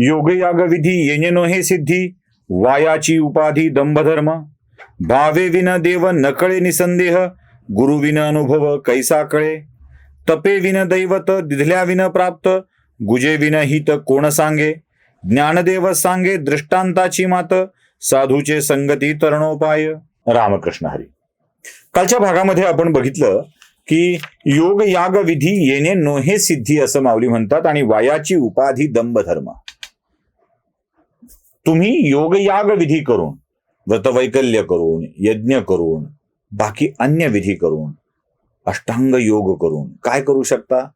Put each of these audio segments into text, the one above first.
योगयाग विधी येणे नोहे सिद्धी वायाची उपाधी दंभधर्म भावे विन देव नकळे निसंदेह गुरु विन अनुभव कैसा कळे तपे विन दैवत दिधल्या विन प्राप्त गुजे विन हित कोण सांगे ज्ञानदेव सांगे दृष्टांताची मात साधूचे संगती तरणोपाय. रामकृष्ण हरी. कालच्या भागामध्ये आपण बघितलं की योग याग विधी येणे नोहे सिद्धी असं माऊली म्हणतात आणि वायाची उपाधी दंभधर्म. तुम्ही योग याग विधी करून व्रतवैकल्य करून यज्ञ करून बाकी अन्य विधी करून अष्टांग योग करून काय करू शकता?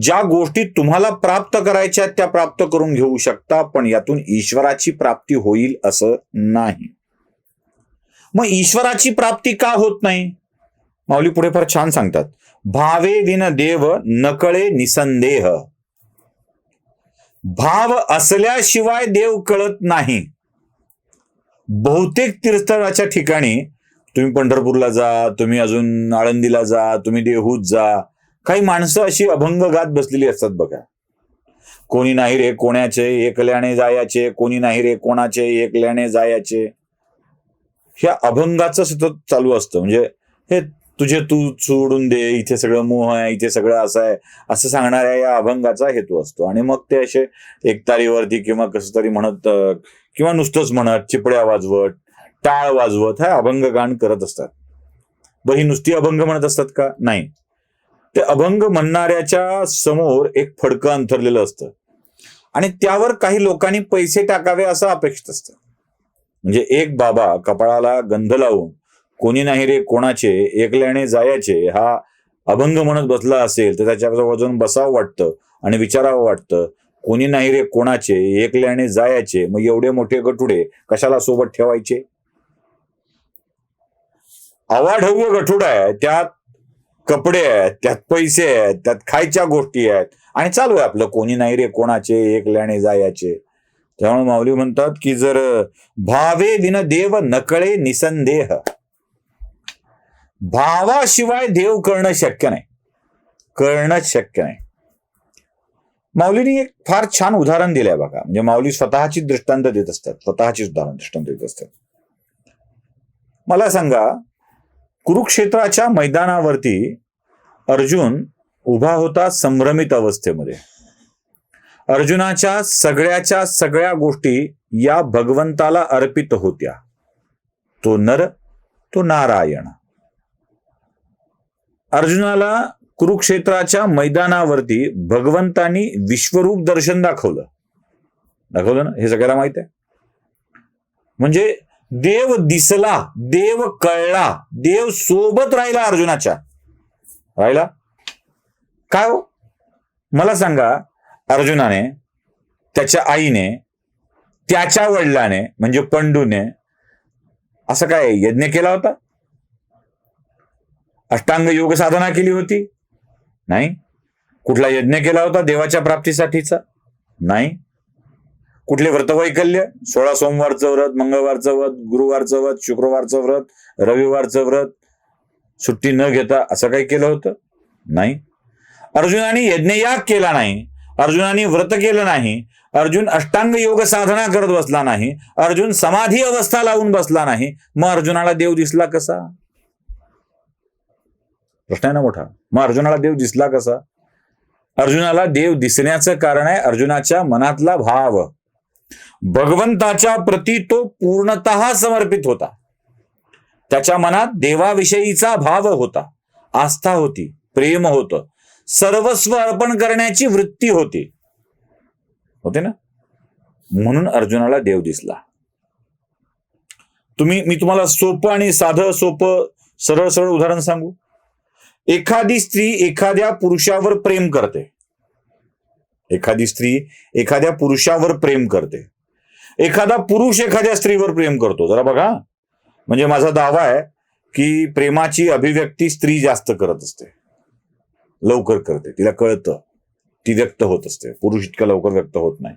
ज्या गोष्टी तुम्हाला प्राप्त करायच्या त्या प्राप्त करून घेऊ शकता पण यातून ईश्वराची प्राप्ती होईल असं नाही. मग ईश्वराची प्राप्ती का होत नाही? माऊली पुढे फार छान सांगतात. भावे विन देव नकळे निसंदेह. भाव असल्याशिवाय देव कळत नाही. बहुतेक तीर्थळाच्या ठिकाणी तुम्ही पंढरपूरला जा तुम्ही अजून आळंदीला जा तुम्ही देहूत जा काही माणसं अशी अभंग गात बसलेली असतात बघा. कोणी नाही रे कोणाचे एकल्याने जायाचे कोणी नाही रे कोणाचे एकल्याने जायाचे. ह्या अभंगाचं सतत चालू असतं. म्हणजे हे तुझे तू सोडून दे इथे सगळं मोह आहे इथे सगळं असं आहे असं सांगणाऱ्या या अभंगाचा हेतू असतो. आणि मग ते असे एकतारीवरती किंवा कसं तरी म्हणत किंवा नुसतंच म्हणत चिपड्या वाजवत टाळ वाजवत हा अभंग गान करत असतात. बही ही नुसती अभंग म्हणत असतात का? नाही. ते अभंग म्हणणाऱ्याच्या समोर एक फडकं अंथरलेलं असतं. आणि त्यावर काही लोकांनी पैसे टाकावे असं अपेक्षित असतं. म्हणजे एक बाबा कपाळाला गंध लावून कोणी नाही रे कोणाचे एकल्याने जायचे हा अभंग म्हणत बसला असेल तर त्याच्याजवळ जाऊन बसावं वाटतं आणि विचारावं वाटतं. कोणी नाही रे कोणाचे एकल्याने जायचे मग एवढे मोठे गठुडे कशाला सोबत ठेवायचे? अवाढव्य गठुडा आहे त्यात कपडे आहेत त्यात पैसे आहेत त्यात खायच्या गोष्टी आहेत. आणि चालू आहे आपलं कोणी नाही रे कोणाचे एकल्याने जायचे. त्यामुळे माऊली म्हणतात की जर भावे विन देव नकळे निसंदेह. भावाशिवाय देव करणं शक्य नाही. करणंच शक्य नाही. माऊलीनी एक फार छान उदाहरण दिलंय बघा. म्हणजे माऊली स्वतःची दृष्टांत देत असतात. स्वतःची उदाहरण दृष्टांत देत असतात. मला सांगा कुरुक्षेत्राच्या मैदानावरती अर्जुन उभा होता संभ्रमित अवस्थेमध्ये. अर्जुनाच्या सगळ्याच्या सगळ्या गोष्टी या भगवंताला अर्पित होत्या. तो नर तो नारायण. अर्जुनाला कुरुक्षेत्राच्या मैदानावरती भगवंतानी विश्वरूप दर्शन दाखवलं. दाखवलं ना? हे सगळ्याला माहीत आहे? म्हणजे देव दिसला देव कळला देव सोबत राहिला अर्जुनाच्या. राहिला? काय हो? मला सांगा अर्जुनाने त्याच्या आईने त्याच्या वडिलाने म्हणजे पंडूने असं काय यज्ञ केला होता? अष्टांग योग साधना केली होती. नाही. कुठला यज्ञ केला होता देवाच्या प्राप्तीसाठीचा? नाही. कुठले व्रतवैकल्य? सोळा सोमवारचं व्रत मंगळवारचं व्रत गुरुवारचं व्रत शुक्रवारचं व्रत रविवारचं व्रत. सुट्टी न घेता असं काही केलं होतं? नाही. अर्जुनाने यज्ञयाग केला नाही. अर्जुनाने व्रत केलं नाही. अर्जुन अष्टांग योग साधना करत बसला नाही. अर्जुन समाधी अवस्था लावून बसला नाही. मग अर्जुनाला देव दिसला कसा? प्रश्न आहे ना मोठा. मग अर्जुनाला देव दिसला कसा? अर्जुनाला देव दिसण्याचं कारण आहे अर्जुनाच्या मनातला भाव. भगवंताच्या प्रती तो पूर्णत समर्पित होता. त्याच्या मनात देवाविषयीचा भाव होता. आस्था होती प्रेम होतं. सर्वस्व अर्पण करण्याची वृत्ती होती. होते ना? म्हणून अर्जुनाला देव दिसला. तुम्ही मी तुम्हाला सोपं आणि साधं सोपं सरळ सरळ उदाहरण सांगू? एखादी स्त्री एखाद्या पुरुषावर प्रेम करते. एखादी स्त्री एखाद्या पुरुषावर प्रेम करते. एखादा पुरुष एखाद्या स्त्रीवर प्रेम करतो. जरा बघा. म्हणजे माझा दावा आहे की प्रेमाची अभिव्यक्ती स्त्री जास्त करत असते. लवकर करते. तिला कळतं. ती व्यक्त होत असते. पुरुष इतक्या लवकर व्यक्त होत नाही.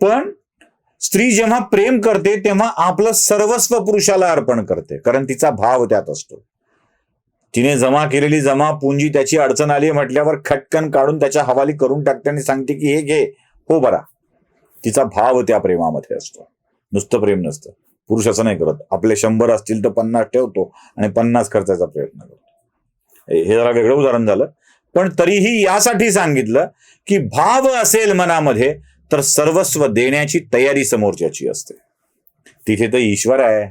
पण स्त्री जेव्हा प्रेम करते तेव्हा आपलं सर्वस्व पुरुषाला अर्पण करते. कारण तिचा भाव त्यात असतो. तिने जमा केलेली जमा पुंजी त्याची अडचण आली म्हटल्यावर खटकन काढून त्याच्या हवाली करून टाकते आणि सांगते की हे घे. हो बरा. तिचा भाव त्या प्रेमामध्ये असतो. नुसतं प्रेम नसतं. पुरुष असं नाही करत. आपले शंभर असतील तर पन्नास ठेवतो आणि पन्नास खर्चाचा प्रयत्न करतो. हे हे जरा वेगळं उदाहरण झालं. पण तरीही यासाठी सांगितलं की भाव असेल मनामध्ये तर सर्वस्व देण्याची तयारी समोरच्याची असते. तिथे तर ईश्वर आहे.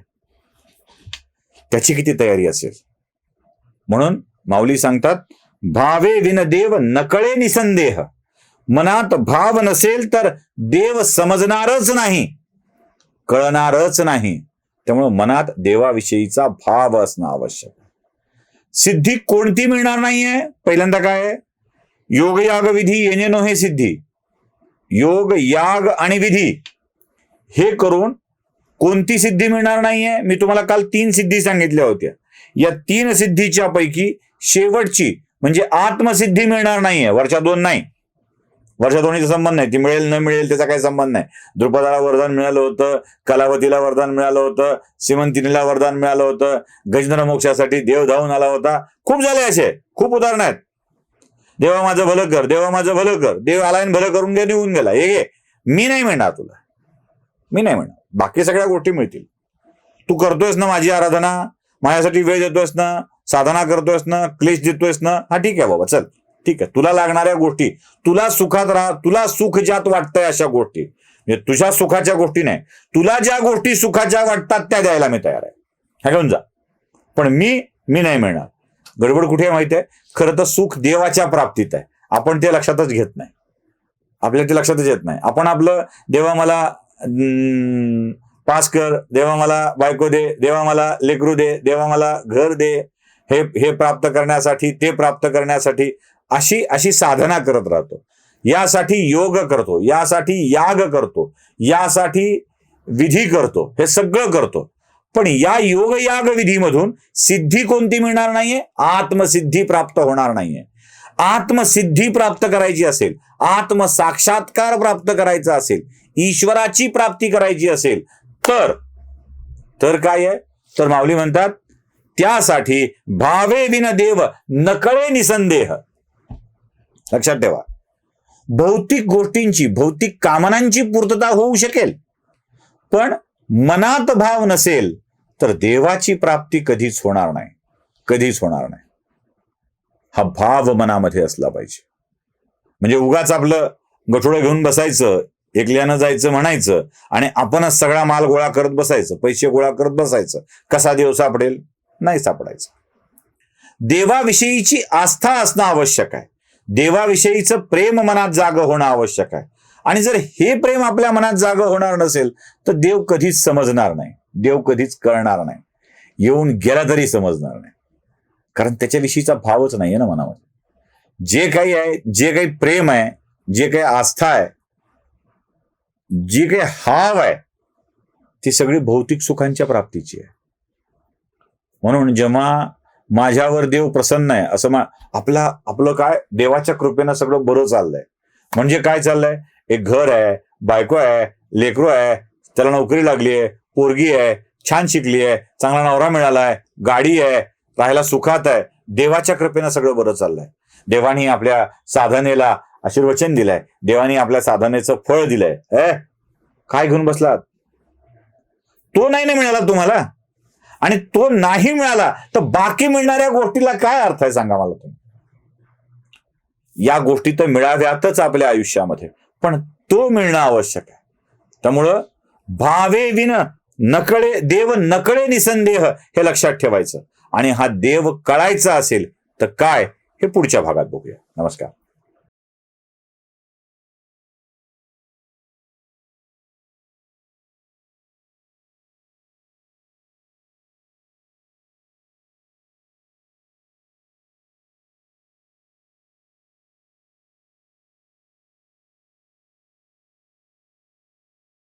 त्याची किती तयारी असेल? म्हणून माऊली सांगतात भावे विन देव नकळे निसंदेह. मनात भाव नसेल तर देव समजणारच नाही कळणारच नाही. त्यामुळे मनात देवाविषयीचा भाव असणं आवश्यक सिद्धी कोणती मिळणार नाहीये? पहिल्यांदा काय योग याग विधी येणे नो हे सिद्धी. योग याग आणि विधी हे करून कोणती सिद्धी मिळणार नाहीये? मी तुम्हाला काल तीन सिद्धी सांगितल्या होत्या. या तीन सिद्धीच्या पैकी शेवटची म्हणजे आत्मसिद्धी मिळणार नाहीये वर्षा दोन नाही. वर्षा दोन्हीचा संबंध नाही. ती मिळेल न मिळेल त्याचा काही संबंध नाही. द्रुपदाला वरदान मिळालं होतं कलावतीला वरदान मिळालं होतं सिमंतिनीला वरदान मिळालं होतं गजेंद्र मोक्षासाठी देव धावून आला होता. खूप झाले असे. खूप उदाहरण आहेत. देवा माझं भलं कर देवा माझं भलं कर. देव आलायन भलं करून घे निघून गेला. हे घे. मी नाही म्हणणार तुला. मी नाही म्हणणार बाकी सगळ्या गोष्टी मिळतील. तू करतोयस ना माझी आराधना? माझ्यासाठी वेळ देतोयस ना साधना करतोयस ना क्लेश देतोयस ना हा ठीक आहे बाबा चल. ठीक आहे. तुला लागणाऱ्या गोष्टी तुला सुखात राहा तुला सुख ज्यात वाटतंय अशा गोष्टी. म्हणजे तुझ्या सुखाच्या गोष्टी नाही. तुला ज्या गोष्टी सुखाच्या वाटतात त्या द्यायला मी तयार आहे. ह्या घेऊन जा. पण मी मी नाही मिळणार. गडबड कुठे माहीत माहिती आहे? खरं तर सुख देवाच्या प्राप्तीत आहे. आपण ते लक्षातच घेत नाही. आपल्या ते लक्षातच येत नाही. आपण आपलं देवा मला पास कर देवा मला बायको दे देवा मला लेकरू दे देवा मला घर दे हे हे प्राप्त करण्यासाठी ते प्राप्त करण्यासाठी अशी अशी साधना करत राहतो. यासाठी योग करतो यासाठी याग करतो यासाठी विधी करतो हे सगळं करतो. पण या योग याग विधीमधून सिद्धी कोणती मिळणार नाहीये? आत्मसिद्धी प्राप्त होणार नाहीये. आत्मसिद्धी प्राप्त करायची असेल आत्मसाक्षात्कार प्राप्त करायचा असेल ईश्वराची प्राप्ती करायची असेल तर तर काय आहे? तर माऊली म्हणतात त्यासाठी भावे विन देव नकळे निसंदेह. लक्षात ठेवा. भौतिक गोष्टींची भौतिक कामनांची पूर्तता होऊ शकेल. पण मनात भाव नसेल तर देवाची प्राप्ती कधीच होणार नाही. कधीच होणार नाही. हा भाव मनामध्ये असला पाहिजे. म्हणजे उगाच आपलं गठोडं घेऊन बसायचं एकल्यानं जायचं म्हणायचं आणि आपणच सगळा माल गोळा करत बसायचं पैसे गोळा करत बसायचं कसा देव सापडेल? नाही सापडायचं. देवाविषयीची आस्था असणं आवश्यक आहे. देवाविषयीचं प्रेम मनात जाग होणं आवश्यक आहे. आणि जर हे प्रेम आपल्या मनात जाग होणार नसेल तर देव कधीच समजणार नाही. देव कधीच कळणार नाही. येऊन गेला तरी समजणार नाही. कारण त्याच्याविषयीचा भावच नाहीये ना मनामध्ये. जे काही आहे जे काही प्रेम आहे जे काही आस्था आहे जी काही हाव आहे ती सगळी भौतिक सुखांच्या प्राप्तीची आहे. म्हणून जेव्हा माझ्यावर देव प्रसन्न आहे असं मा आपला आपलं काय? देवाच्या कृपेनं सगळं बरं चाललंय. म्हणजे काय चाललंय? एक घर आहे बायको आहे लेकरू आहे त्याला नोकरी लागली आहे पोरगी आहे छान शिकली आहे चांगला नवरा मिळालाय गाडी आहे राहायला सुखात आहे. देवाच्या कृपेनं सगळं बरं चाललंय. देवानी आपल्या साधनेला आशीर्वचन दिलंय. देवानी आपल्या साधनेचं फळ दिलंय. ए काय घेऊन बसलात? तो नाही ना मिळाला तुम्हाला? आणि तो नाही मिळाला तर बाकी मिळणाऱ्या गोष्टीला काय अर्थ आहे सांगा मला तुम्ही? या गोष्टी तर मिळाव्यातच आपल्या आयुष्यामध्ये पण तो मिळणं आवश्यक आहे. त्यामुळं भावे विन नकळे देव नकळे निसंदेह हे लक्षात ठेवायचं. आणि हा देव कळायचा असेल तर काय हे पुढच्या भागात बघूया. नमस्कार.